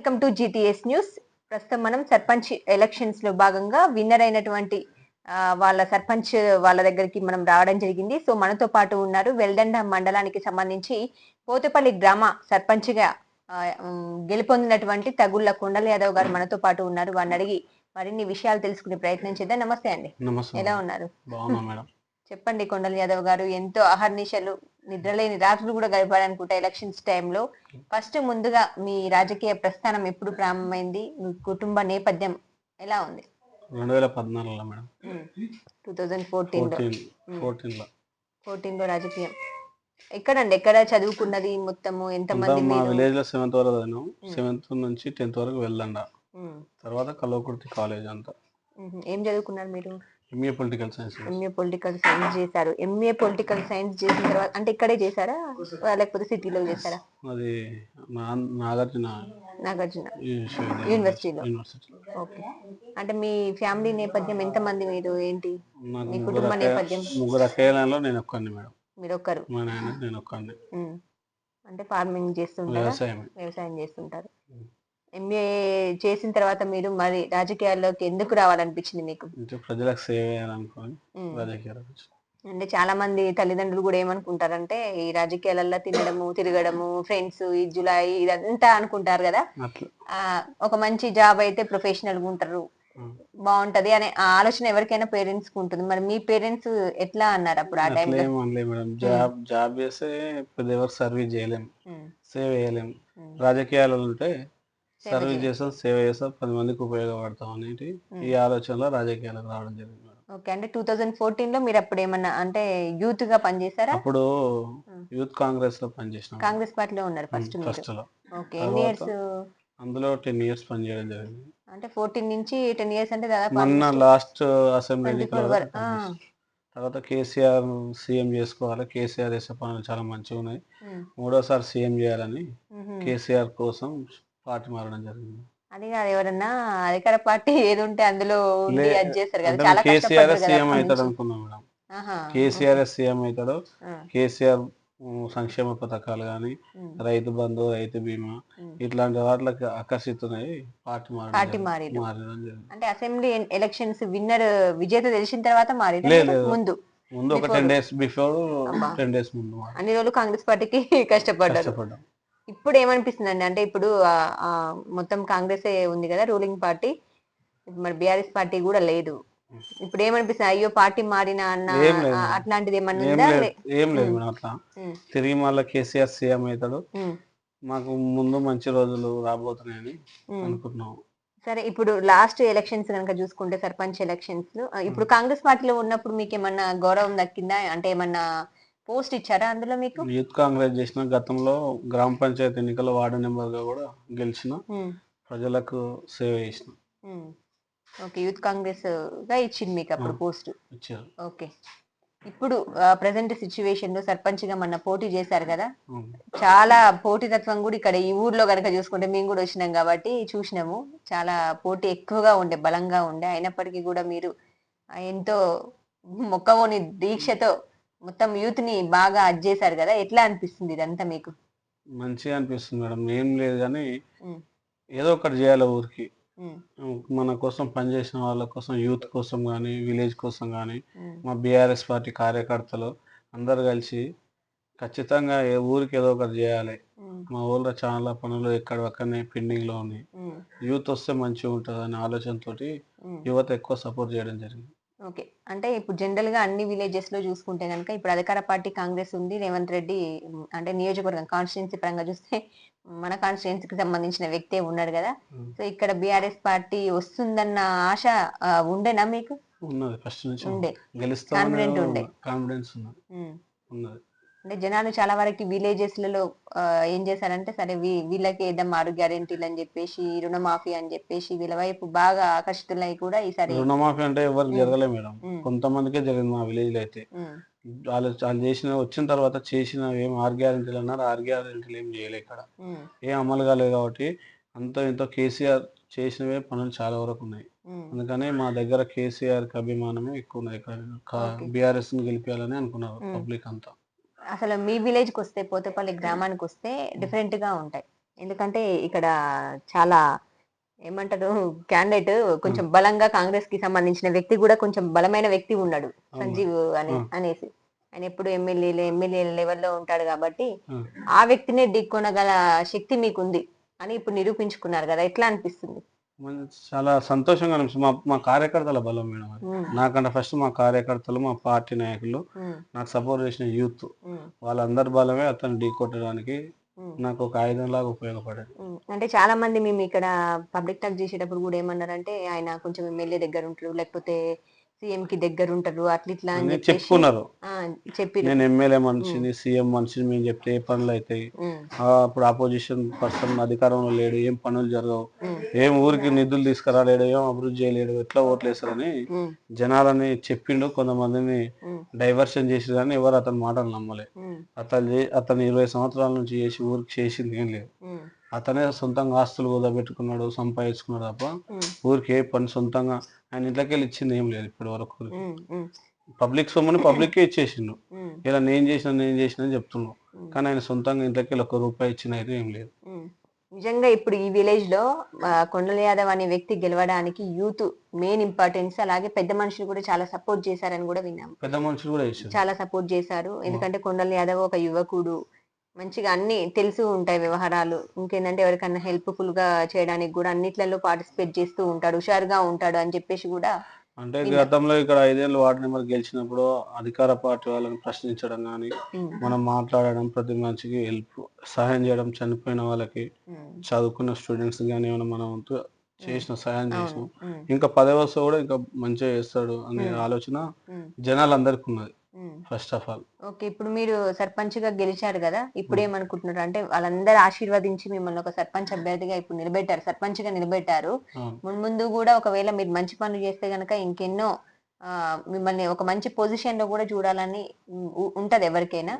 Welcome to GTS news ప్రస్తుతం మనం సర్పంచ్ ఎలక్షన్స్లో భాగంగా విన్నర్ అయినటువంటి వాళ్ళ సర్పంచ్ వాళ్ళ దగ్గరికి మనం రావడం జరిగింది. సో మనతో పాటు ఉన్నారు వెల్దండ మండలానికి సంబంధించి పోతుపల్లి గ్రామ సర్పంచ్గా ఆ, ఉమ్, గెలుపొందినటువంటి తగుళ్ళ కొండల యాదవ్ గారు మనతో పాటు ఉన్నారు. వారిని అడిగి మరిన్ని విషయాలు తెలుసుకునే ప్రయత్నం చేద్దాం. నమస్తే అండి. ఎలా ఉన్నారు? చెప్పండి కొండల యాదవ్ గారు ఎంతో అహర్నిశలు నిద్రలేని రాత్రులు కూడా గడిపారనుకుంటా ఎలక్షన్స్ టైంలో ఫస్ట్ ముందుగా మీ రాజకీయ ప్రస్థానం ఎప్పుడు ప్రారంభమైంది? మీ కుటుంబ నేపథ్యం ఎలా ఉంది? రెండు వేల పద్నాలుగులో మేడం. టూ థౌజండ్ ఫోర్టీన్ ఫోర్టీన్లో ఫోర్టీన్లో రాజకీయం. ఎక్కడండి? ఎక్కడ చదువుకున్నది మొత్తము? ఎంతమంది మా విలేజ్లో సెవెంత్ వరకు చదివాను. సెవెంత్ నుంచి టెన్త్ వరకు వెళ్ళండ. తర్వాత కల్వకుర్తి కాలేజ్ అంతా. ఏం చదువుకున్నారు మీరు? MA political science MA political science చేశారు. ఎంఏ పొలిటికల్ సైన్స్ చేసిన తర్వాత అంటే ఇక్కడే చేశారా? లేకపోతే సిటీలో చేశారా? అది నాగార్జున నాగార్జున యూనివర్సిటీలో యూనివర్సిటీ ఓకే అంటే మీ ఫ్యామిలీ నేపథ్యం ఎంతమంది మీరు? ఏంటి? మీ కుటుంబ నేపథ్యం? ముగ్గురు అక్కయ్యలలో నేను ఒక్కడిని మేడం. మీరు ఒక్కరు మా నాయన నేను ఒక్కడిని. ఉమ్. అంటే ఫార్మింగ్ చేస్తుంటారా? వ్యవసాయం వ్యవసాయం చేస్తుంటారు. ఎంఏ చేసిన తర్వాత మీరు మరి రాజకీయాల్లోకి ఎందుకు రావాలనిపించింది మీకు? అంటే ప్రజలకు సేవ చేయాలనుకొని. రాజకీయాలకు. అంటే చాలా మంది తల్లిదండ్రులు కూడా ఏమనుకుంటారంటే ఈ రాజకీయాలలో తినడము తిరగడము ఫ్రెండ్స్ ఈ జులై ఇదంతా అనుకుంటారు కదా. ఒక మంచి జాబ్ అయితే ప్రొఫెషనల్గా ఉంటారు. బాగుంటది అనే ఆలోచన ఎవరికైనా పేరెంట్స్కు ఉంటుంది. మరి మీ పేరెంట్స్ ఎట్లా అన్నారు అప్పుడు ఆ టైంలో జాబ్ జాబ్ చేస్తే పెద్ద ఎవరు సర్వీస్ చేయలేం సేవ చేయలేం. ఉమ్. రాజకీయాలలో ఉంటే సర్వీస్. చేస్తాం సేవ చేస్తాం పది మందికి ఉపయోగపడతాం అనేది ఈ ఆలోచనలో రాజకీయాలకు రావడం జరిగింది ఓకే. అంటే టూ థౌజండ్ ఫోర్టీన్లో మీరు అప్పుడు ఏమన్నా అంటే యూత్గా పనిచేశారా? అప్పుడు. యూత్ కాంగ్రెస్లో పనిచేసినాం కాంగ్రెస్ పార్టీలో ఉన్నారు ఫస్ట్ ఫస్ట్లో ఓకే. ఎన్ని ఇయర్స్? అందులో టెన్ ఇయర్స్ పనిచేయడం జరిగింది. అంటే ఫోర్టీన్ నుంచి టెన్ ఇయర్స్ అంటే దాదాపు మొన్న లాస్ట్ అసెంబ్లీ 24 ఎన్నికల వరకు వరకు, ఆ. పనిచేసాం. తర్వాత కేసీఆర్ సీఎం చేసుకోవాలి. కేసీఆర్ చేసే పనులు చాలా మంచిగా ఉన్నాయి. మూడోసారి సీఎం చేయాలని. కేసీఆర్ కోసం పార్టీ మారడం జరిగింది అది కాదు ఎవరన్నా అధికార పార్టీ ఏది ఉంటే అందులో చేస్తారు కదా చాలా కేసీఆర్ సీఎం అవుతాడు. అనుకున్నాం మేడం కేసీఆర్ సీఎం అవుతాడు కేసీఆర్ సంక్షేమ పథకాలు కానీ రైతు బంధు రైతు బీమా. ఇట్లాంటి వాటికి ఆకర్షితున్నాయి పార్టీ పార్టీ జరిగింది అంటే అసెంబ్లీ ఎలక్షన్స్ విన్నర్ విజేత తెలిసిన తర్వాత మారి లేదు, లేదు. ముందు ముందు ఒక. Ten days before. Ten days ముందు. అన్ని రోజులు కాంగ్రెస్ పార్టీకి కష్టపడ్డారు కష్టపడ్డాం ఇప్పుడు ఏమనిపిస్తుంది అండి అంటే ఇప్పుడు మొత్తం కాంగ్రెస్ ఉంది కదా రూలింగ్ పార్టీ. మరి బీఆర్ఎస్ పార్టీ కూడా లేదు. ఇప్పుడు ఏమనిపిస్తుంది అయ్యో పార్టీ మారిన అన్న అట్లాంటిది ఏమన్నా ఏం లేదు. మేడం అట్లా. తిరిగి మళ్ళీ కేసీఆర్ సీఎం అవుతాడు. మాకు ముందు మంచి రోజులు రాబోతున్నాయని. అనుకుంటున్నాం సరే ఇప్పుడు లాస్ట్ ఎలక్షన్స్ కనుక చూసుకుంటే సర్పంచ్ ఎలక్షన్స్ ఇప్పుడు కాంగ్రెస్ పార్టీలో ఉన్నప్పుడు మీకు ఏమన్నా గౌరవం దక్కిందా? అంటే ఏమన్నా పోస్ట్ ఇచ్చారా అందులో మీకు? యూత్ కాంగ్రెస్ చేసిన గతంలో గ్రామ పంచాయతీ ఎన్నికల్లో వార్డు నెంబర్గా కూడా గెలిచిన ప్రజలకు సేవ చేసిన. ఓకే యూత్ కాంగ్రెస్గా ఇచ్చింది మీకు అప్పుడు. పోస్ట్. ఇచ్చారు. ఓకే. ఇప్పుడు ప్రజెంట్ సిచ్యువేషన్లో సర్పంచ్గా మన పోటీ చేశారు కదా. చాలా పోటీతత్వం కూడా ఇక్కడ ఈ ఊర్లో గనక చూసుకుంటే మేము కూడా వచ్చినాం కాబట్టి చూసినాము. చాలా పోటీ ఎక్కువగా ఉండే బలంగా ఉండే. అయినప్పటికీ కూడా మీరు ఎంతో మొక్కవోని దీక్షతో మొత్తం యూత్ని బాగా అది చేశారు కదా? ఎట్లా అనిపిస్తుంది ఇదంతా మీకు? మంచిగా అనిపిస్తుంది మేడం. ఏం లేదు కానీ ఏదో ఒకటి చేయాలి ఊరికి. మన కోసం పనిచేసిన వాళ్ళ కోసం యూత్ కోసం కానీ విలేజ్ కోసం కానీ మా బీఆర్ఎస్ పార్టీ కార్యకర్తలు అందరు కలిసి ఖచ్చితంగా ఏ ఊరికి ఏదో ఒకటి చేయాలి. మా ఊళ్ళో చాలా పనులు ఎక్కడక్కడనే పెండింగ్లో ఉన్నాయి. ఉమ్, యూత్ వస్తే మంచిగా ఉంటుంది అనే ఆలోచనతోటి. యువత ఎక్కువ సపోర్ట్ చేయడం జరిగింది. ఓకే. అంటే ఇప్పుడు జనరల్గా అన్ని విలేజెస్లో చూసుకుంటే కనుక ఇప్పుడు అధికార పార్టీ కాంగ్రెస్ ఉంది రేవంత్ రెడ్డి అంటే నియోజకవర్గం కాన్స్టిట్యున్సీ పరంగా చూస్తే మన కాన్స్టిట్యున్సీకి సంబంధించిన వ్యక్తే ఉన్నాడు కదా. సో ఇక్కడ బీఆర్ఎస్ పార్టీ వస్తుందన్న ఆశ ఉండేనా మీకు? ఉన్నది ఫస్ట్ నుంచి. ఉండే. Confident ఉండే. కాన్ఫిడెన్స్. ఉన్నది. అంటే జనాలు చాలా వరకు విలేజెస్లలో ఆ, ఏం చేశారంటే సరే వీళ్ళకి ఏదమ్మా ఆరు గ్యారెంటీలు అని చెప్పేసి రుణమాఫీ అని చెప్పేసి వీళ్ళ వైపు బాగా ఆకర్షితులై కూడా ఈసారి రుణమాఫీ అంటే ఎవరు జరగలే మేడం. కొంతమందికే జరిగింది మా విలేజ్లో అయితే వాళ్ళు వాళ్ళు చేసిన వచ్చిన తర్వాత చేసిన ఏం ఆరు గ్యారెంటీలు అన్నారు ఆరు గ్యారెంటీలు ఏం చేయలే ఇక్కడ ఏం అమలు కాలేదు కాబట్టి అంత ఇంత కేసీఆర్ చేసినవే పనులు చాలా వరకు ఉన్నాయి. అందుకని మా దగ్గర కేసీఆర్కి అభిమానమే ఎక్కువ ఉన్నది ఇక్కడ. బీఆర్ఎస్ని గెలిపించాలని అనుకున్నారు. పబ్లిక్ అంతా అసలు మీ విలేజ్కి వస్తే పోతేపల్లి గ్రామానికి వస్తే డిఫరెంట్గా ఉంటాయి. ఎందుకంటే ఇక్కడ చాలా ఏమంటారు క్యాండిడేట్ కొంచెం బలంగా కాంగ్రెస్కి సంబంధించిన వ్యక్తి కూడా కొంచెం బలమైన వ్యక్తి ఉన్నాడు సంజీవ్ అని. అనేసి. ఆయన ఎప్పుడు ఎమ్మెల్యే ఎమ్మెల్యే లెవెల్లో ఉంటాడు కాబట్టి ఆ. వ్యక్తినే ఢీకొనగల శక్తి మీకుంది అని ఇప్పుడు నిరూపించుకున్నారు కదా ఎట్లా అనిపిస్తుంది? చాలా సంతోషంగా అనిపిస్తుంది. మా మా కార్యకర్తల బలం మేడం నాకంటే ఫస్ట్ మా కార్యకర్తలు మా పార్టీ నాయకులు నాకు సపోర్ట్ చేసిన యూత్ వాళ్ళందరి బలమే అతను ఢీ కొట్టడానికి ఉమ్. నాకు ఒక ఆయుధం లాగా ఉపయోగపడేది అంటే చాలా మంది మేము ఇక్కడ పబ్లిక్ టాక్ చేసేటప్పుడు కూడా ఏమన్నారంటే ఆయన కొంచెం ఎమ్మెల్యే దగ్గర ఉంటారు లేకపోతే సీఎం కి దగ్గర ఉంటారు అట్లా ఇట్లా అని చెప్పేసి చెప్పుకున్నారు. ఆ, చెప్పిర్రు. నేను ఎమ్మెల్యే మనిషిని సీఎం మనిషిని మేము చెప్తే ఏ పనులు అవుతాయి? ఉమ్, ఆ, అప్పుడు ఆపోజిషన్ పర్సన్ అధికారంలో లేడు ఏం పనులు జరగవు. ఏం ఊరికి నిధులు తీసుకురాలేడు ఏం అభివృద్ధి చేయలేడు ఎట్లా ఓట్లు వేస్తారని ఉమ్, జనాలని చెప్పిండు కొంతమందిని ఉమ్, డైవర్షన్ చేసి కానీ ఎవరు అతని మాటలు నమ్మలే. ఉమ్, అతను చే- అతను ఇరవై సంవత్సరాల నుంచి చేసి ఊరికి చేసింది ఏం లేదు. ఉమ్, అతనే సొంతంగా ఆస్తులు కుదబెట్టుకున్నాడు సంపాదించుకున్నాడు తప్ప ఊరికి ఏ పని సొంతంగా ఆయన ఇంట్లోకి వెళ్ళి ఇచ్చింది ఏం లేదు ఇప్పటి వరకు పబ్లిక్ సొమ్ముని పబ్లిక్కే ఇచ్చేసిండు. ఇలా నేను చేసిన నేను చేసిన అని చెప్తున్నాడు ఉమ్. కానీ ఆయన సొంతంగా ఇంట్లోకి వెళ్ళి ఒక రూపాయి ఇచ్చిన అయితే ఏం లేదు. నిజంగా ఇప్పుడు ఈ విలేజ్లో కొండల యాదవ్ అనే వ్యక్తి గెలవడానికి యూత్ మెయిన్ ఇంపార్టెన్స్ అలాగే పెద్ద మనుషులు కూడా చాలా సపోర్ట్ చేశారని కూడా విన్నాం. పెద్ద మనుషులు కూడా చాలా సపోర్ట్ చేశారు. ఎందుకంటే కొండల యాదవ్ ఒక యువకుడు. మంచిగా అన్ని తెలిసి ఉంటాయి వ్యవహారాలు. ఇంకేంటంటే ఎవరికన్నా హెల్ప్ఫుల్గా చేయడానికి కూడా అన్నిట్లలో పార్టిసిపేట్ చేస్తూ ఉంటాడు హుషారుగా ఉంటాడు అని చెప్పేసి కూడా అంటే గతంలో ఇక్కడ ఐదేళ్ళు వార్డు నెంబర్ గెలిచినప్పుడు అధికార పార్టీ వాళ్ళని ప్రశ్నించడం కానీ మనం మాట్లాడడం ప్రతి మనిషికి హెల్ప్ సహాయం చేయడం చనిపోయిన వాళ్ళకి చదువుకున్న స్టూడెంట్స్ కానీ ఏమైనా మనం చేసిన సహాయం చేసినాం. ఇంకా పదే వస్తే కూడా ఇంకా మంచిగా చేస్తాడు అనే. ఆలోచన జనాలందరికీ ఉన్నది. First of all. ఓకే ఇప్పుడు మీరు సర్పంచ్గా గెలిచారు కదా ఇప్పుడు ఏమనుకుంటున్నారు? అంటే వాళ్ళందరూ ఆశీర్వదించి మిమ్మల్ని ఒక సర్పంచ్ అభ్యర్థిగా ఇప్పుడు నిలబెట్టారు సర్పంచ్గా నిలబెట్టారు ముందు కూడా ఒకవేళ మీరు మంచి పనులు చేస్తే గనక ఇంకెన్నో మిమ్మల్ని ఒక మంచి పొజిషన్లో కూడా చూడాలని ఉంటది ఎవరికైనా.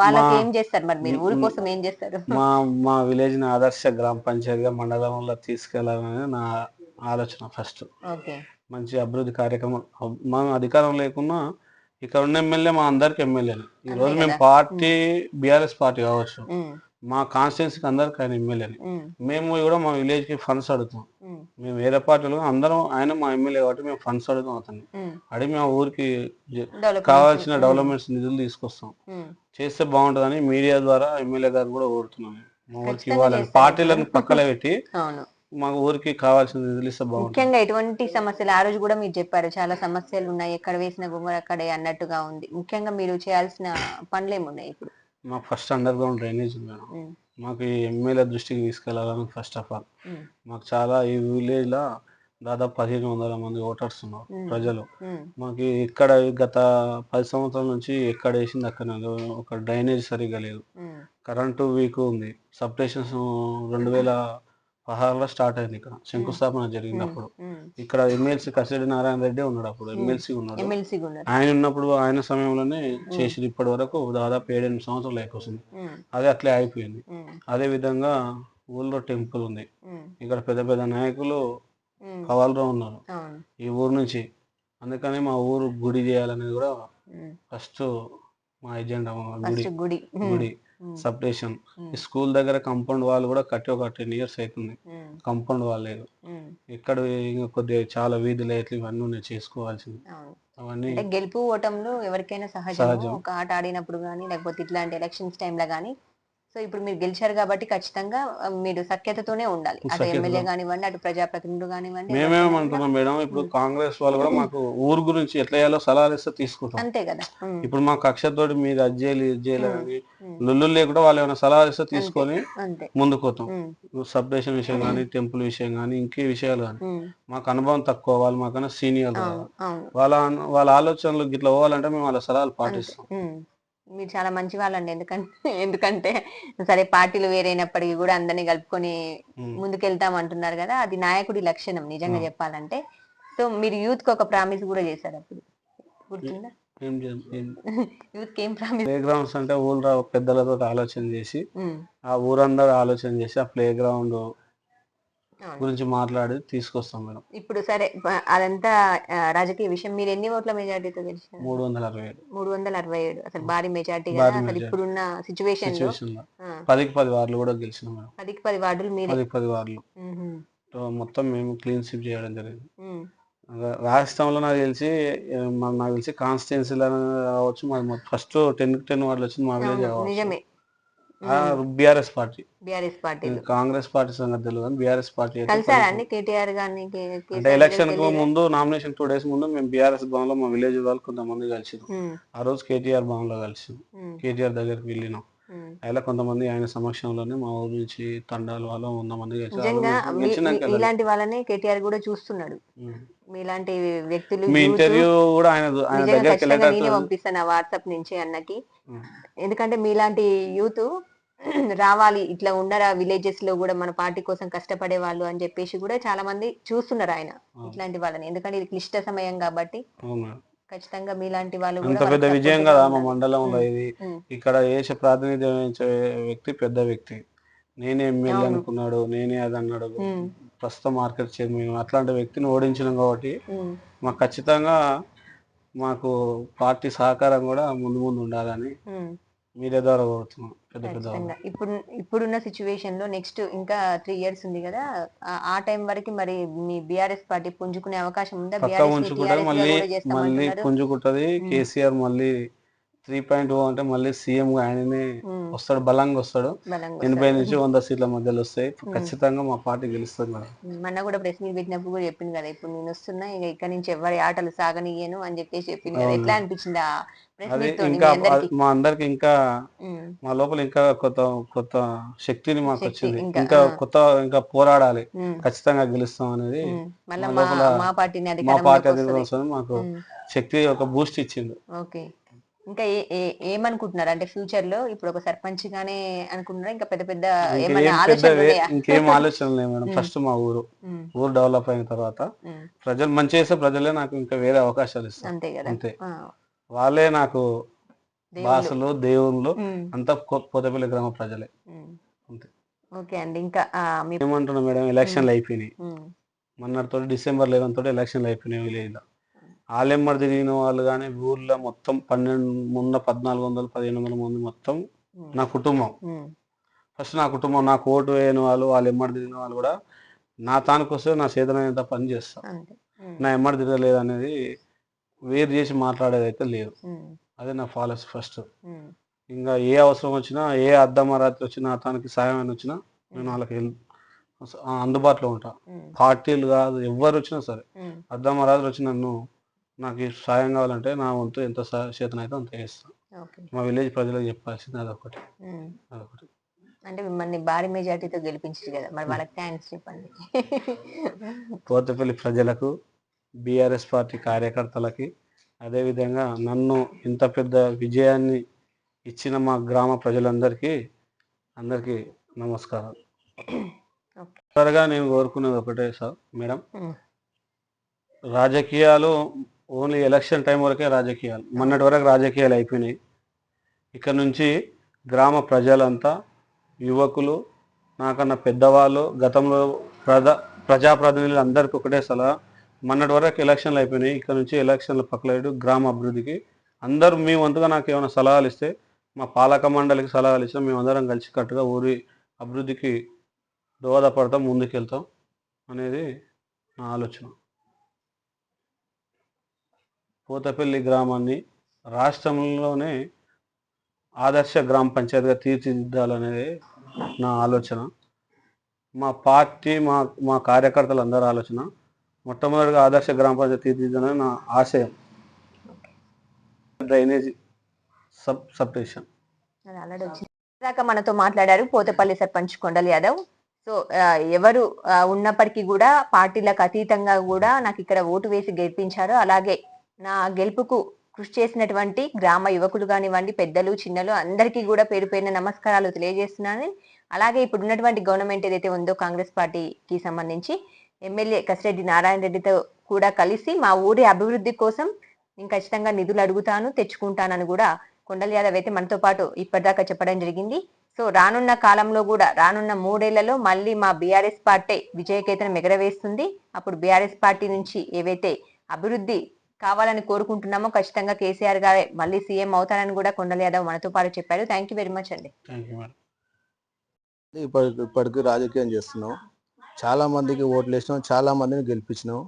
వాళ్ళకి ఏం చేస్తారు మరి మీరు? ఊరి కోసం ఏం చేస్తారు? మా మా విలేజ్ని ఆదర్శ గ్రామ పంచాయతీగా మండలంలో తీసుకెళ్ళాలనేది నా ఆలోచన ఫస్ట్. ఓకే. మంచి అభివృద్ధి కార్యక్రమం మనం అధికారం లేకున్నా ఇక్కడ ఉన్న ఎమ్మెల్యే మా అందరికి ఎమ్మెల్యేనే ఈ రోజు మేము. పార్టీ బీఆర్ఎస్ పార్టీ కావచ్చు. మా కాన్స్టిట్యున్సీకి అందరికి ఆయన ఎమ్మెల్యేనే మేము. కూడా మా విలేజ్కి ఫండ్స్ అడుగుతాం. మేము. వేరే పార్టీలు అందరం ఆయన మా ఎమ్మెల్యే కాబట్టి మేము ఫండ్స్ అడుగుతాం అతన్ని. అడిగి మా ఊరికి. కావాల్సిన డెవలప్మెంట్స్ నిధులు తీసుకొస్తాం. చేస్తే బాగుంటుందని మీడియా ద్వారా ఎమ్మెల్యే గారు కూడా కోరుతున్నాను మా ఊరికి ఇవ్వాలని. పార్టీలను పక్కన పెట్టి మా ఊరికి ఇస్తే బాగుంటుంది. ముఖ్యంగా ఎటువంటి సమస్యలు ఆ రోజు కూడా మీరు చెప్పారు చాలా సమస్యలు ఉన్నాయి ఎక్కడ వేసిన గుమ్మడి అక్కడే అన్నట్టుగా ఉంది. ముఖ్యంగా మీరు చేయాల్సిన పనులు ఏమున్నాయి ఇప్పుడు? మాకు ఫస్ట్ అండర్ గ్రౌండ్ డ్రైనేజ్ ఉంది మేడం మాకు ఎమ్మెల్యే దృష్టికి తీసుకెళ్ళాలని ఫస్ట్ ఆఫ్ ఆల్ మాకు చాలా ఈ విలేజ్లో దాదాపు పదిహేను వందల మంది ఓటర్స్ ఉన్నారు. ప్రజలు. మాకు ఇక్కడ గత పది సంవత్సరాల నుంచి ఎక్కడ వేసింది అక్కడ ఒక డ్రైనేజ్ సరిగ్గా లేదు. కరెంటు వీక్ ఉంది. సబ్ స్టేషన్స్ రెండు వేల పదహారులో స్టార్ట్ అయింది ఇక్కడ. శంకుస్థాపన జరిగినప్పుడు. ఇక్కడ ఎమ్మెల్సీ కసిరెడ్డి నారాయణ రెడ్డి ఉన్నాడు అప్పుడు ఎమ్మెల్సీ ఉన్నాడు. ఆయన ఉన్నప్పుడు ఆయన సమయంలోనే చేసి ఇప్పటి వరకు దాదాపు ఏడెనిమిది సంవత్సరాలు ఉమ్, అదే అట్లే అయిపోయింది. అదే విధంగా ఊళ్ళో టెంపుల్ ఉంది. ఇక్కడ పెద్ద పెద్ద నాయకులు ఉమ్. కవాల్లో ఉన్నారు. ఈ ఊరు నుంచి. అందుకని మా ఊరు గుడి చేయాలనేది కూడా. ఫస్ట్ మా ఎజెండా గుడి. గుడి. ఈ స్కూల్ దగ్గర కంపౌండ్ వాళ్ళు కూడా కట్టి ఒక టెన్ ఇయర్స్ అవుతుంది కంపౌండ్ వాళ్ళు లేదు. ఇక్కడ ఇంకా కొద్దిగా చాలా వీధి లైట్లు ఇవన్నీ ఉన్నాయి చేసుకోవాల్సింది. అవును. అవన్నీ అంటే గెలుపు ఓటములు ఎవరికైనా సహజం సహజం. ఒక ఆట ఆడినప్పుడు కానీ లేకపోతే ఇట్లాంటి ఎలక్షన్స్ టైంలో కానీ సో ఇప్పుడు మీరు గెలిచారు కాబట్టి ఖచ్చితంగా మీరు సఖ్యతతోనే ఉండాలి. అటు. ఎమ్మెల్యే కానివ్వండి అటు ప్రజాప్రతినిధులు కానివ్వండి మేమేమంటున్నాం మేడం? ఇప్పుడు కాంగ్రెస్ వాళ్ళు కూడా మాకు ఊరు గురించి ఎట్లా చేయాలో సలహాలు ఇస్తే తీసుకుంటాం. అంతే కదా. ఇప్పుడు మా కక్షతోటి మీరు అది చేయలేదు ఇది చేయలేదు అని ఉమ్, లొల్లు లేకుండా వాళ్ళు ఏమైనా సలహాలు ఇస్తే తీసుకొని ముందుకు పోతాం. ఉమ్, సబ్ స్టేషన్ విషయం కానీ టెంపుల్ విషయం కానీ ఇంకే విషయాలు కానీ మాకు అనుభవం తక్కువ వాళ్ళు మాకన్నా సీనియర్ వాళ్ళ వాళ్ళ ఆలోచనలు గిట్లా పోవాలంటే మేము వాళ్ళ సలహాలు పాటిస్తాం. మీరు చాలా మంచి వాళ్ళండి ఎందుకంటే ఎందుకంటే సరే పార్టీలు వేరైనప్పటికీ కూడా అందరినీ కలుపుకొని. ముందుకెళ్తాం అంటున్నారు కదా అది నాయకుడి లక్షణం నిజంగా. చెప్పాలంటే సో మీరు యూత్కి ఒక ప్రామిస్ కూడా చేశారు అప్పుడు గుర్తుందా యూత్కి ఏం ప్రామిస్ ప్లే గ్రౌండ్స్ అంటే ఊళ్ళో పెద్దలతో ఆలోచన చేసి ఆ ఊరందరూ ఆలోచన చేసి ఆ ప్లే గ్రౌండ్. గురించి మాట్లాడి తీసుకొస్తాం మేడం. ఇప్పుడు సరే అదంతా రాజకీయ విషయం. మీరు ఎన్ని ఓట్ల మెజార్టీతో గెలిచారు? మూడు వందల అరవై ఏడు. మూడు వందల అరవై ఏడు అసలు భారీ మెజార్టీ. అసలు. ఇప్పుడున్న సిచ్యువేషన్ పదికి పది వార్డులు కూడా గెలిచినాం మేడం. పదికి పది వార్డులు మీరే. పదికి పది వార్డులు. మొత్తం మేము క్లీన్ స్వీప్ చేయడం జరిగింది. రాష్ట్రంలో నాకు తెలిసి నాకు తెలిసి కాన్స్టిట్యున్సీలో కావచ్చు మాది ఫస్ట్ టెన్ టెన్ వార్డులు వచ్చింది మా విలేజ్ నిజమే. BRS party BRS party Congress party సంగతి తెలియదు కానీ బీఆర్ఎస్ పార్టీ అయితే కలిసారా కొంచెం- అండి కేటీఆర్ గారిని అంటే ఎలక్షన్కు? ముందు నామినేషన్ టూ డేస్ ముందు మేము బీఆర్ఎస్ భవన్లో మా విలేజ్ వాళ్ళు కొంతమంది కలిసినాం మ్మ్. ఆ రోజు కేటీఆర్ భవన్లో కలిసినాం మ్మ్. కేటీఆర్ దగ్గరికి వెళ్ళినాం. అలా కొంతమంది ఆయన సమక్షంలోనే మా ఊరు నుంచి తండాల వాళ్ళు వంద మంది కలిసి. ఇలాంటి వాళ్ళనే కేటీఆర్ కూడా చూస్తున్నాడు. మీలాంటి వ్యక్తులు మీ ఇంటర్వ్యూ కూడా ఆయన ఆయన దగ్గరికి వెళ్ళేటట్టు పంపిస్తాను వాట్సాప్ నుంచి అన్నకి. ఎందుకంటే మీలాంటి యూత్ రావాలి ఇట్లా ఉండరా విలేజెస్లో కూడా మన పార్టీ కోసం కష్టపడే వాళ్ళు అని చెప్పేసి కూడా చాలా మంది చూస్తున్నారు ఆయన. ఇట్లాంటి వాళ్ళని ఎందుకంటే ఇది క్లిష్ట సమయం కాబట్టి. ఖచ్చితంగా మీలాంటి వాళ్ళు ఇంత పెద్ద విజయం కదా మా. మండలంలో. ఇది. ఇక్కడ ఏష ప్రాతినిధ్యం వ్యక్తి పెద్ద వ్యక్తి నేనే ఎమ్మెల్యే. అనుకున్నాడు నేనే అది అన్నాడు. ప్రస్తుతం మార్కెట్ చైర్మన్ అట్లాంటి వ్యక్తిని ఓడించినాం కాబట్టి. మాకు ఖచ్చితంగా మాకు పార్టీ సహకారం కూడా ముందు ముందు ఉండాలని. మీడియా ద్వారా కోరుతున్నాం పెద్ద పెద్ద ఇప్పుడు ఇప్పుడున్న సిచ్యువేషన్లో నెక్స్ట్ ఇంకా త్రీ ఇయర్స్ ఉంది కదా ఆ- టైం వరకు మరి మీ బిఆర్ఎస్ పార్టీ పుంజుకునే అవకాశం ఉందా పక్కా మళ్ళీ మళ్ళీ. పుంజుకుంటది. కేసీఆర్ మళ్ళీ త్రీ పాయింట్ ఓ అంటే మళ్ళీ సీఎం ఆయననే. వస్తాడు బలంగా వస్తాడు. ఎనభై. నుంచి వంద సీట్ల మధ్యలో వస్తాయి ఖచ్చితంగా మా పార్టీ గెలుస్తుంది మేడం. మొన్న కూడా ప్రెస్ మీట్ పెట్టినప్పుడు కూడా చెప్పింది కదా ఇప్పుడు నేను వస్తున్నా ఇక ఇక్కడ నుంచి ఎవరి ఆటలు సాగనియ్యను అని చెప్పేసి చెప్పింది కదా. ఎట్లా అనిపించింది అది ఇంకా మా అందరికి ఇంకా మా లోపల ఇంకా కొత్త కొత్త శక్తిని మాకు వచ్చింది. ఇంకా. కొత్త ఇంకా పోరాడాలి. ఖచ్చితంగా గెలుస్తాం అనేది మళ్ళీ మా పార్టీ అధికారం మాకు. శక్తి ఒక బూస్ట్ ఇచ్చింది ఓకే. ఇంకా ఏమనుకుంటున్నారు? అంటే ఫ్యూచర్లో ఇప్పుడు ఒక సర్పంచ్ గానే అనుకుంటున్నారా? ఇంకా పెద్ద పెద్ద ఇంకేం ఏమైనా ఆలోచనలు ఆలోచన లేదు మేడం. ఫస్ట్ మా ఊరు. ఊరు డెవలప్ అయిన తర్వాత ప్రజలు మంచి చేస్తే ప్రజలే నాకు ఇంకా వేరే అవకాశాలు ఇస్తారు. అంతే కదా? అంతే. వాళ్ళే నాకు. బాసులు దేవుళ్ళు. అంతా పోతపల్లి గ్రామ ప్రజలే. అంతే. ఓకే అండి. ఇంకా ఏమంటున్నా మేడం? ఎలక్షన్లు అయిపోయినాయి. మొన్నటితో డిసెంబర్ లెవెన్ తోటి ఎలక్షన్లు అయిపోయినాయి. విలేజ్లో ఆలెమ్మడి తిరిగిన వాళ్ళు కానీ ఊర్లో మొత్తం పన్నెండు ముందు పద్నాలుగు వందలు పదిహేను వందల మంది మొత్తం నా కుటుంబం. ఫస్ట్ నా కుటుంబం నాకు ఓటు వేయని వాళ్ళు వాళ్ళు ఎమ్మడి తిరిగిన వాళ్ళు కూడా నా తానికి వస్తే నా చేతనైనంత పని చేస్తా. నా ఎమ్మడి తిరగలేదు అనేది వేరు చేసి మాట్లాడేది అయితే లేదు. అదే నా ఫాలోస్ ఫస్ట్. ఇంకా ఏ అవసరం వచ్చినా ఏ అద్దమ్మ రాత్రి వచ్చినా అతనికి సాయం అని వచ్చినా నేను వాళ్ళకి హెల్ప్ అందుబాటులో ఉంటా. పార్టీలు కాదు ఎవరు వచ్చినా సరే ఉమ్, అద్దమ్మ రాత్రి వచ్చి నన్ను నాకు సాయం కావాలంటే నా వంతు ఎంత చేతనైతే అంత చేస్తాను ఓకే. మా విలేజ్ ప్రజలకు చెప్పాల్సింది అదొకటి. అదొకటి. అంటే మిమ్మల్ని భారీ మెజార్టీతో గెలిపించారు కదా మరి వాళ్ళకి థ్యాంక్స్ చెప్పండి. పోతపల్లి ప్రజలకు బీఆర్ఎస్ పార్టీ కార్యకర్తలకి అదేవిధంగా నన్ను ఇంత పెద్ద విజయాన్ని ఇచ్చిన మా గ్రామ ప్రజలందరికీ అందరికీ నమస్కారం. త్వరగా నేను కోరుకునేది ఒకటే సార్ మేడం. రాజకీయాలు ఓన్లీ ఎలక్షన్ టైం వరకే రాజకీయాలు. మొన్నటి వరకు రాజకీయాలు అయిపోయినాయి. ఇక్కడ నుంచి గ్రామ ప్రజలంతా యువకులు నాకన్నా పెద్దవాళ్ళు గతంలో ప్రజా ప్రజాప్రతినిధులు అందరికీ ఒకటే సలహా. మొన్నటి వరకు ఎలక్షన్లు అయిపోయినాయి. ఇక్కడ నుంచి ఎలక్షన్లు పక్కలేడు గ్రామ అభివృద్ధికి. అందరూ మీ వంతుగా నాకు ఏమైనా సలహాలు ఇస్తే మా పాలక మండలికి సలహాలు ఇస్తే మేమందరం కలిసి కట్టుగా ఊరి అభివృద్ధికి దోహదపడతాం ముందుకెళ్తాం అనేది నా ఆలోచన. పోతపల్లి గ్రామాన్ని రాష్ట్రంలోనే ఆదర్శ గ్రామ పంచాయతీగా తీర్చిదిద్దాలనేది నా ఆలోచన. మా పార్టీ మా మా కార్యకర్తలు అందరి ఆలోచన. మొట్టమొదటిగా ఆదర్శ గ్రామ పంచాయతీ తీర్చిదిద్దాలని నా ఆశయం. డ్రైనేజీ సబ్ సబ్స్టేషన్ దాకా మనతో మాట్లాడారు పోతపల్లి సర్పంచ్ కొండల్ యాదవ్. సో ఎవరు ఉన్నప్పటికీ కూడా పార్టీలకు అతీతంగా కూడా నాకు ఇక్కడ ఓటు వేసి గెలిపించారు అలాగే నా గెలుపుకు కృషి చేసినటువంటి గ్రామ యువకులు కానివ్వండి పెద్దలు చిన్నలు అందరికీ కూడా పేరు పేరున నమస్కారాలు తెలియజేస్తున్నాను. అలాగే ఇప్పుడు ఉన్నటువంటి గవర్నమెంట్ ఏదైతే ఉందో కాంగ్రెస్ పార్టీకి సంబంధించి ఎమ్మెల్యే కసిరెడ్డి నారాయణ రెడ్డితో కూడా కలిసి మా ఊరి అభివృద్ధి కోసం నేను ఖచ్చితంగా నిధులు అడుగుతాను తెచ్చుకుంటానని కూడా కొండల యాదవ్ అయితే మనతో పాటు ఇప్పటిదాకా చెప్పడం జరిగింది. సో రానున్న కాలంలో కూడా రానున్న మూడేళ్ళలో మళ్ళీ మా బీఆర్ఎస్ పార్టీ విజయకేతనం ఎగరవేస్తుంది. అప్పుడు బీఆర్ఎస్ పార్టీ నుంచి ఏవైతే అభివృద్ధి కావాలని కోరుకుంటున్నామో ఖచ్చితంగా కేసీఆర్ గారే. మళ్ళీ సీఎం అవుతారని కూడా కొండల యాదవ్ మనతో పాటు చెప్పారు. థ్యాంక్ యూ వెరీ మచ్ అండి. ఇప్పటికి రాజకీయం చేస్తున్నాం. చాలా మందికి ఓట్లు వేసినాం చాలా మందిని గెలిపించినాం.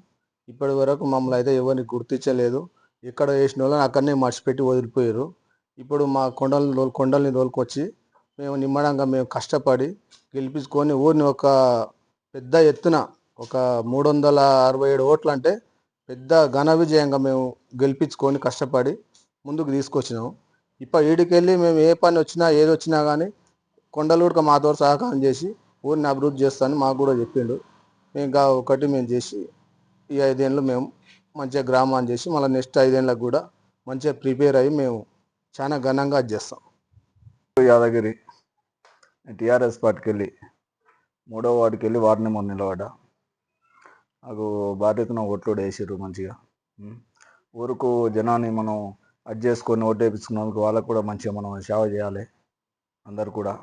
ఇప్పటి వరకు మమ్మల్ని అయితే ఎవరిని గుర్తించలేదు. ఎక్కడ వేసిన వాళ్ళని అక్కడనే మర్చిపెట్టి వదిలిపోయారు. ఇప్పుడు మా కొండల్ని తోలు కొండల్ని తోలుకొచ్చి మేము నిమ్మడంగా మేము కష్టపడి గెలిపించుకొని ఊరిని ఒక పెద్ద ఎత్తున ఒక మూడు వందల అరవై ఏడు ఓట్లు అంటే పెద్ద ఘన విజయంగా మేము గెలిపించుకొని కష్టపడి ముందుకు తీసుకొచ్చినాము. ఇప్పుడు ఈడికెళ్ళి మేము ఏ పని వచ్చినా ఏది వచ్చినా కానీ కొండలు కూడా మాతో సహకారం చేసి ఊరిని అభివృద్ధి చేస్తానని మాకు కూడా చెప్పిండు. మేము ఇంకా ఒకటి మేము చేసి ఈ ఐదేళ్ళు మేము మంచిగా గ్రామాన్ని చేసి మళ్ళీ నెక్స్ట్ ఐదేళ్ళకు కూడా మంచిగా ప్రిపేర్ అయ్యి మేము చాలా ఘనంగా అది చేస్తాం. యాదగిరి టీఆర్ఎస్ పార్టీకి వెళ్ళి మూడో వార్డుకి వెళ్ళి వార్డు నెంబర్ నిలబడ్డా. నాకు బాధ్యతను ఓట్లు వేసారు మంచిగా. ఊరుకు జనాన్ని మనం అడ్జస్ట్ చేసుకొని ఓటు వేయించుకున్నందుకు వాళ్ళకు కూడా మంచిగా మనం సేవ చేయాలి. అందరు కూడా.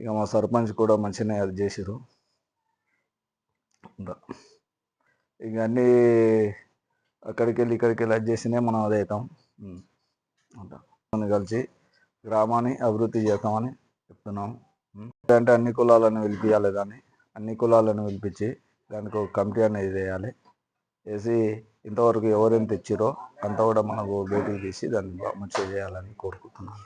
ఇక మా సర్పంచ్ కూడా మంచిగానే అది చేసారు ఇక అన్నీ అక్కడికి వెళ్ళి ఇక్కడికి వెళ్ళి అది చేసినే మనం అది అవుతాం. అంతా కలిసి గ్రామాన్ని అభివృద్ధి చేద్దామని చెప్తున్నాం అంటే అన్ని కులాలను పిలిపించాలి దాన్ని. అన్ని కులాలను పిలిపించి దానికి ఒక కమిటీ అనేది వేయాలి. వేసి ఇంతవరకు ఎవరెంత తెచ్చిరో అంతా కూడా మనకు బయటికి తీసి దాన్ని మంచిగా చేయాలని కోరుకుంటున్నాను.